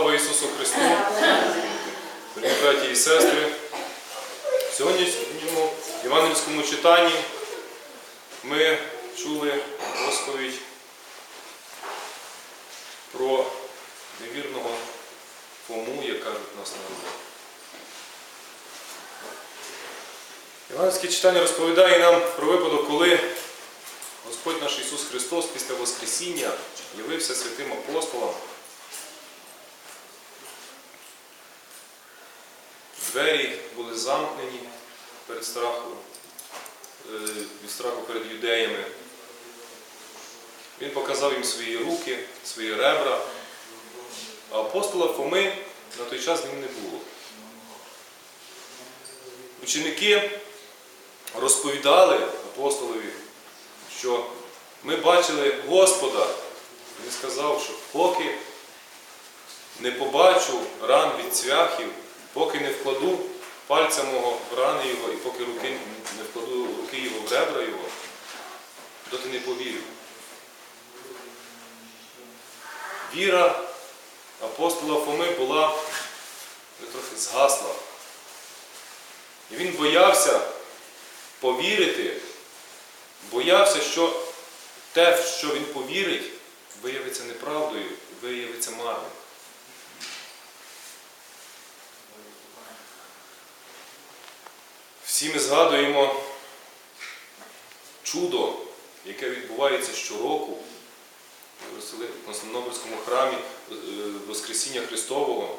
Слава Ісусу Христу, дорогі браті і сестри. В сьогоднішньому євангельському читанні ми чули розповідь про невірного Фому, як кажуть нас на. Євангельське читання розповідає нам про випадок, коли Господь наш Ісус Христос після Воскресіння явився святим апостолам. Двері були замкнені перед страхом, е, від страху перед юдеями. Він показав їм свої руки, свої ребра, а апостола Фоми на той час ним не було. Ученики розповідали апостолові, що ми бачили Господа. Він сказав, що поки не побачу ран від цвяхів, поки не вкладу пальця мого в рани його і поки руки, не вкладу руки його в ребра його, доти не повірю. Віра апостола Фоми була трохи згасла. І він боявся повірити, боявся, що те, в що він повірить, виявиться неправдою, виявиться марним. Всі ми згадуємо чудо, яке відбувається щороку в Константинопольському храмі е, Воскресіння Христового,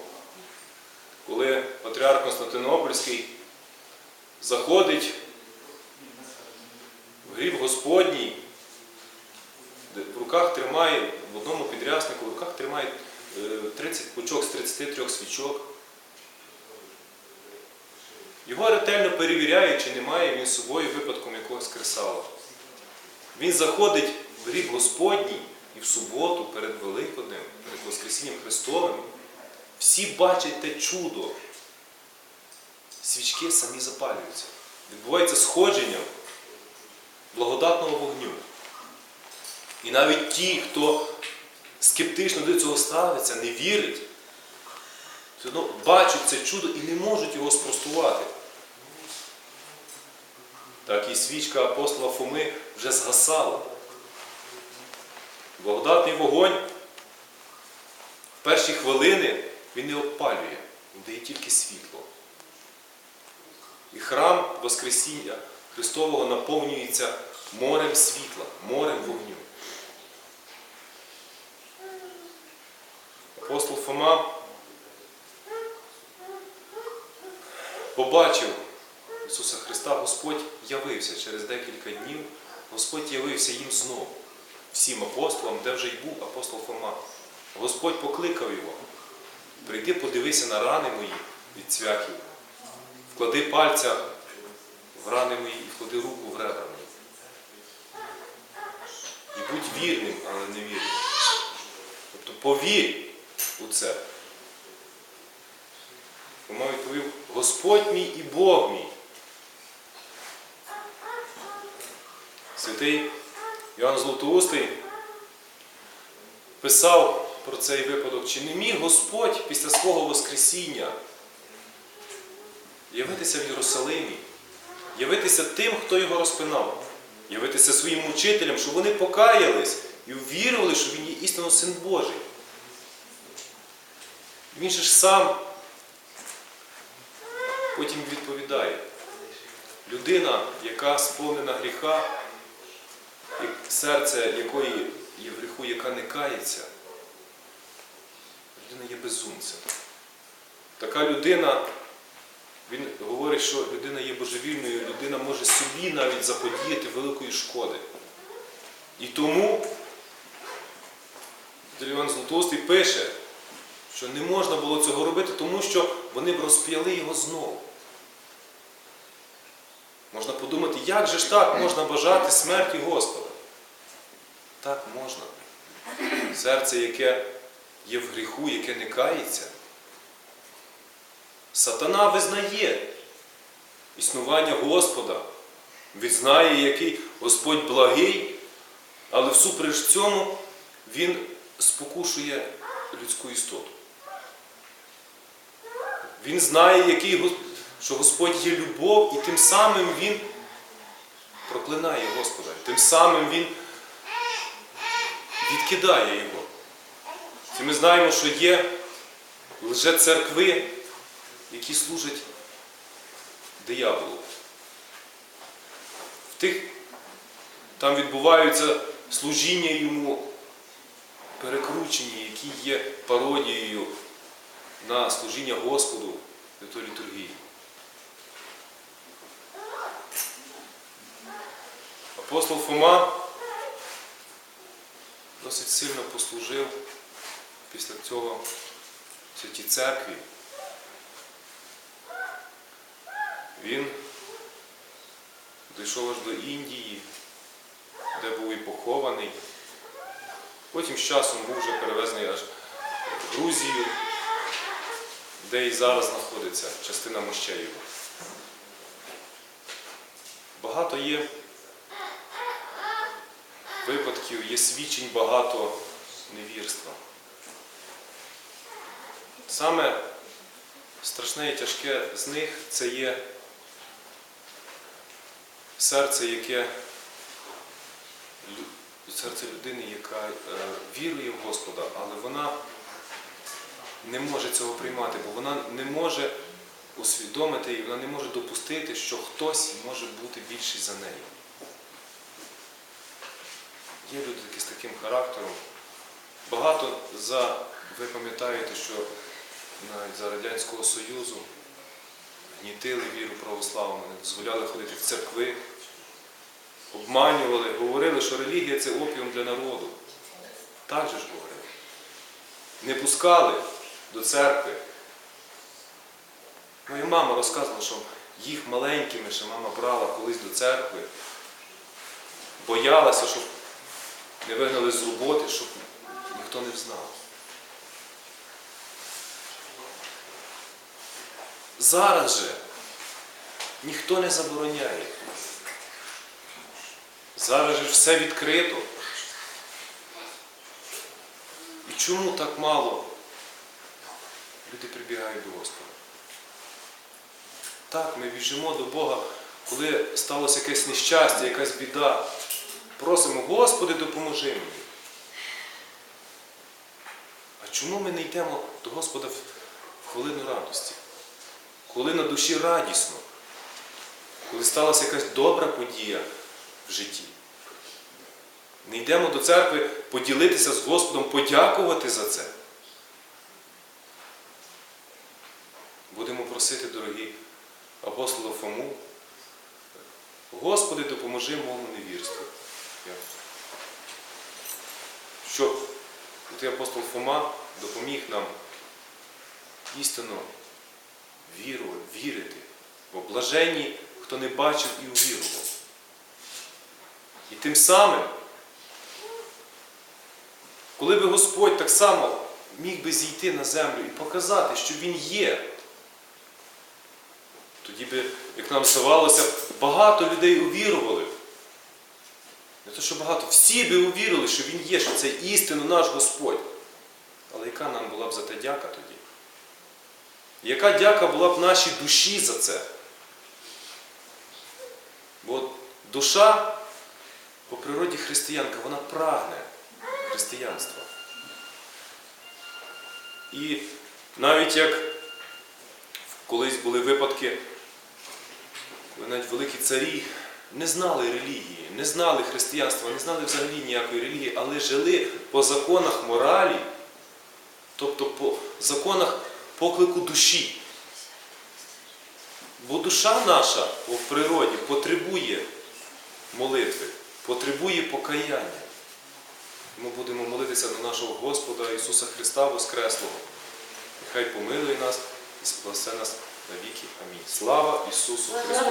коли патріарх Константинопольський заходить в гріб Господній, де в руках тримає, в одному підряснику, в руках тримає е, 30 пучок з 33 свічок. Його ретельно перевіряє, чи немає він з собою випадком якогось кресала. Він заходить в гріб Господній і в суботу перед Великоднем, перед Воскресінням Христовим. Всі бачать те чудо. Свічки самі запалюються. Відбувається сходження благодатного вогню. І навіть ті, хто скептично до цього ставиться, не вірить, все одно бачать це чудо і не можуть його спростувати. Так і свічка апостола Фоми вже згасала. Благодатний вогонь в перші хвилини він не опалює, він дає тільки світло. І храм Воскресіння Христового наповнюється морем світла, морем вогню. Апостол Фома побачив Ісуса Христа, Господь явився через декілька днів, Господь явився їм знову, всім апостолам, де вже й був апостол Фома. Господь покликав його. Прийди, подивися на рани мої від цвяхів, вклади пальця в рани мої і вклади руку в ребра мої. І будь вірним, але не вірним. Тобто повір у це. Фома відповів, Господь мій і Бог мій. Святий Іоанн Златоустий писав про цей випадок, чи не міг Господь після свого Воскресіння явитися в Єрусалимі, явитися тим, хто його розпинав, явитися своїм учителям, щоб вони покаялись і увірували, що він є істинно Син Божий. Він же ж сам потім відповідає. Людина, яка сповнена гріха, серце якої є в гріху, яка не кається, людина є безумцем. Така людина, він говорить, що людина є божевільною, людина може собі навіть заподіяти великої шкоди. І тому Іван Златоустий пише, що не можна було цього робити, тому що вони б розп'яли його знову. Можна подумати, як же ж так можна бажати смерті Господа? Так можна. Серце, яке є в гріху, яке не кається. Сатана визнає існування Господа, відзнає, який Господь благий, але всупереч цьому він спокушує людську істоту. Він знає, який, що Господь є любов, і тим самим він проклинає Господа. Тим самим він відкидає його. І ми знаємо, що є лише церкви, які служать дияволу. В тих там відбуваються служіння йому перекручені, які є пародією на служіння Господу Святої літургії. Апостол Фома досить сильно послужив після цього святій церкві. Він дійшов аж до Індії, де був і похований. Потім з часом був вже перевезений аж в Грузію, де і зараз знаходиться частина мощей його. Багато є випадків, є свідчень багато невірства. Саме страшне і тяжке з них це є серце, яке серце людини, яка е, вірує в Господа, але вона не може цього приймати, бо вона не може усвідомити і вона не може допустити, що хтось може бути більший за неї. Є люди такі з таким характером. Багато за, ви пам'ятаєте, що навіть за Радянського Союзу гнітили віру православну, не дозволяли ходити в церкви, обманювали, говорили, що релігія це опіум для народу. Так же ж говорили. Не пускали до церкви. Моя мама розказувала, що їх маленькими ще мама брала колись до церкви, боялася, щоб не вигнали з роботи, щоб ніхто не взнав. Зараз же ніхто не забороняє. Зараз же все відкрито. І чому так мало люди прибігають до Господа? Так, ми біжимо до Бога, коли сталося якесь нещастя, якась біда. Просимо, Господи, допоможи мені. А чому ми не йдемо до Господа в хвилину радості? Коли на душі радісно, коли сталася якась добра подія в житті. Не йдемо до церкви поділитися з Господом, подякувати за це. Будемо просити, дорогі апостола Фому, Господи, допоможи моєму невірству. Щоб той апостол Фома допоміг нам істинно віру, вірити. Бо блаженні, хто не бачив і увірував. І тим самим, коли би Господь так само міг би зійти на землю і показати, що Він є, тоді би, як нам здавалося, багато людей увірували. Не те, що багато, всі би увірили, що Він є, що це істинно наш Господь. Але яка нам була б за те дяка тоді? Яка дяка була б нашій душі за це? Бо душа по природі християнка, вона прагне християнства. І навіть як колись були випадки, коли навіть великі царі не знали релігії, не знали християнства, не знали взагалі ніякої релігії, але жили по законах моралі, тобто по законах поклику душі. Бо душа наша по природі потребує молитви, потребує покаяння. Ми будемо молитися до нашого Господа Ісуса Христа Воскреслого. Нехай помилує нас і спасе нас навіки. Амінь. Слава Ісусу Христу!